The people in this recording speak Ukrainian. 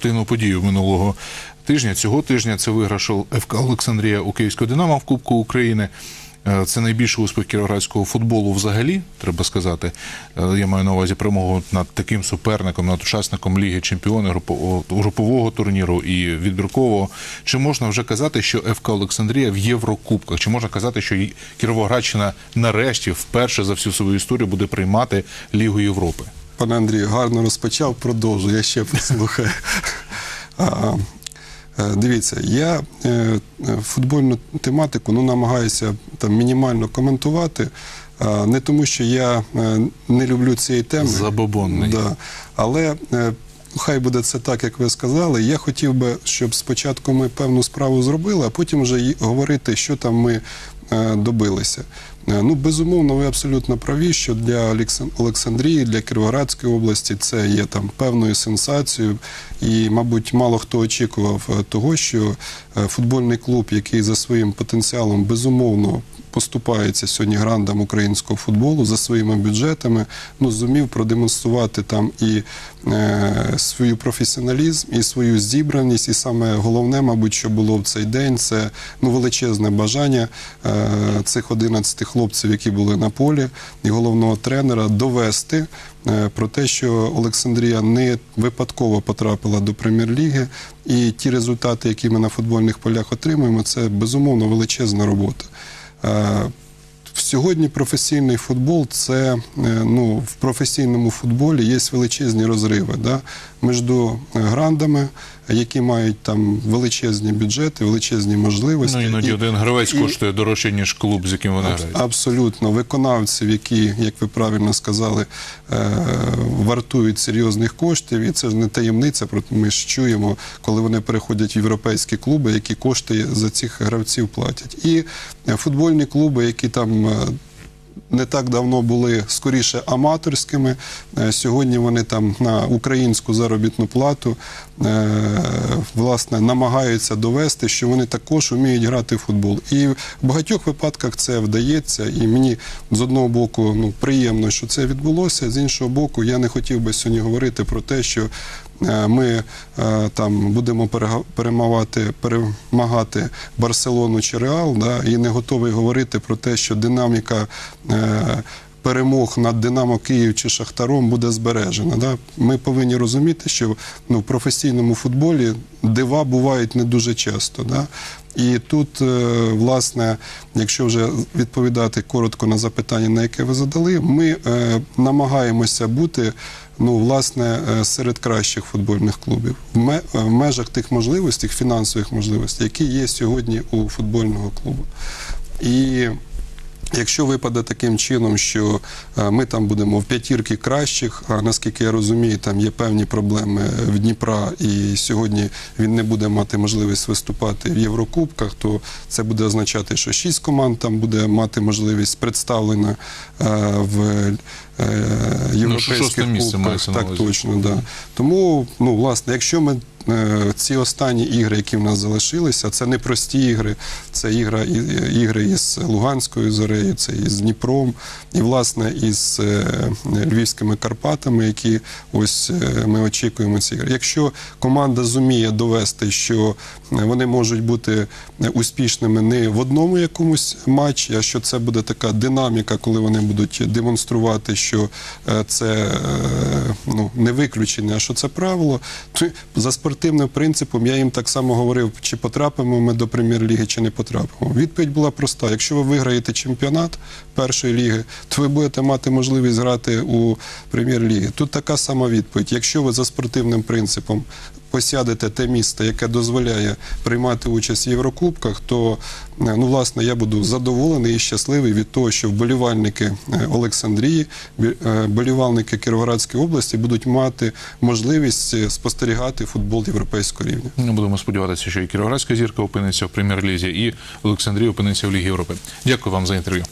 спортивну подію минулого тижня. Цього тижня це виграш ФК Олександрія у Київського Динамо в Кубку України. Е, Це найбільший успіх кіровоградського футболу взагалі, треба сказати. Е, Я маю на увазі перемогу над таким суперником, над учасником Ліги Чемпіонів групового турніру і відбіркового. Чи можна вже казати, що ФК Олександрія в Єврокубках? Чи можна казати, що Кіровоградщина нарешті вперше за всю свою історію буде приймати Лігу Європи? Пане Андрію, гарно розпочав, продовжу, я ще послухаю. А, е, Дивіться, я е, футбольну тематику ну, намагаюся там мінімально коментувати. Не тому, що я е, не люблю цієї теми. Забобонний. Да. Але е, хай буде це так, як ви сказали. Я хотів би, щоб спочатку ми певну справу зробили, а потім вже говорити, що там ми е, добилися. Е, Ну, безумовно, ви абсолютно праві, що для Олексан- Олександрії, для Кіровоградської області це є там певною сенсацією. І, мабуть, мало хто очікував е, того, що футбольний клуб, який за своїм потенціалом безумовно поступається сьогодні грандам українського футболу за своїми бюджетами, ну зумів продемонструвати там і е, свою професіоналізм, і свою зібраність. І саме головне, мабуть, що було в цей день, це ну величезне бажання е, цих 11 хлопців, які були на полі, і головного тренера довести. е, Про те, що Олександрія не випадково потрапила до прем'єр-ліги, і ті результати, які ми на футбольних полях отримуємо, це безумовно величезна робота. Е, Сьогодні професійний футбол це е, ну, в професійному футболі є величезні розриви да, між грандами, які мають там величезні бюджети, величезні можливості. Ну, іноді І- один гравець і- коштує дорожче, ніж клуб, з яким вони Абс- грають. Абсолютно, виконавців, які, як ви правильно сказали, е, вартують серйозних коштів, і це ж не таємниця. проте ми ж чуємо, коли вони переходять в європейські клуби, які кошти за цих гравців платять. І е, футбольні клуби, які там. Не так давно були скоріше аматорськими. Е, Сьогодні вони там на українську заробітну плату е, власне намагаються довести, що вони також вміють грати в футбол. І в багатьох випадках це вдається. І мені з одного боку ну, приємно, що це відбулося. З іншого боку, я не хотів би сьогодні говорити про те, що ми е, там будемо перемагати, перемагати Барселону чи Реал, да, і не готовий говорити про те, що динаміка. Перемог над Динамо Київ чи Шахтаром буде збережена. Да? Ми повинні розуміти, що ну, в професійному футболі дива бувають не дуже часто. Да? І тут, е, власне, якщо вже відповідати коротко на запитання, на яке ви задали, ми е, намагаємося бути ну, власне, е, серед кращих футбольних клубів в межах тих можливостей, фінансових можливостей, які є сьогодні у футбольного клубу. І Якщо випаде таким чином, що е, ми там будемо в п'ятірки кращих, а наскільки я розумію, там є певні проблеми в Дніпра, і сьогодні він не буде мати можливість виступати в Єврокубках, то це буде означати, що шість команд там буде мати можливість представлена е, в е, європейських місце кубках. Так точно, да. Тому, ну, власне, якщо ми ці останні ігри, які в нас залишилися, це не прості ігри, це ігра, ігри із Луганською зорею, це із Дніпром, і власне із е, Львівськими Карпатами, які ось е, ми очікуємо ці ігри. Якщо команда зуміє довести, що е, вони можуть бути е, успішними не в одному якомусь матчі, а що це буде така динаміка, коли вони будуть демонструвати, що е, це е, ну, не виключення, а що це правило, то за спортивним принципом я їм так само говорив, чи потрапимо ми до прем'єр-ліги, чи не потрапимо. Відповідь була проста: якщо ви виграєте чемпіонат першої ліги, то ви будете мати можливість грати у прем'єр-ліги. Тут така сама відповідь. Якщо ви за спортивним принципом посядете те місце, яке дозволяє приймати участь в Єврокубках, то е, ну власне я буду задоволений і щасливий від того, що вболівальники е, Олександрії, е, вболівальники Кіровоградської області будуть мати можливість спостерігати футбол європейського рівня. Ну, будемо сподіватися, що і Кіровоградська зірка опиниться в прем'єр-лізі, і Олександрія опиниться в Лігі Європи. Дякую вам за інтерв'ю.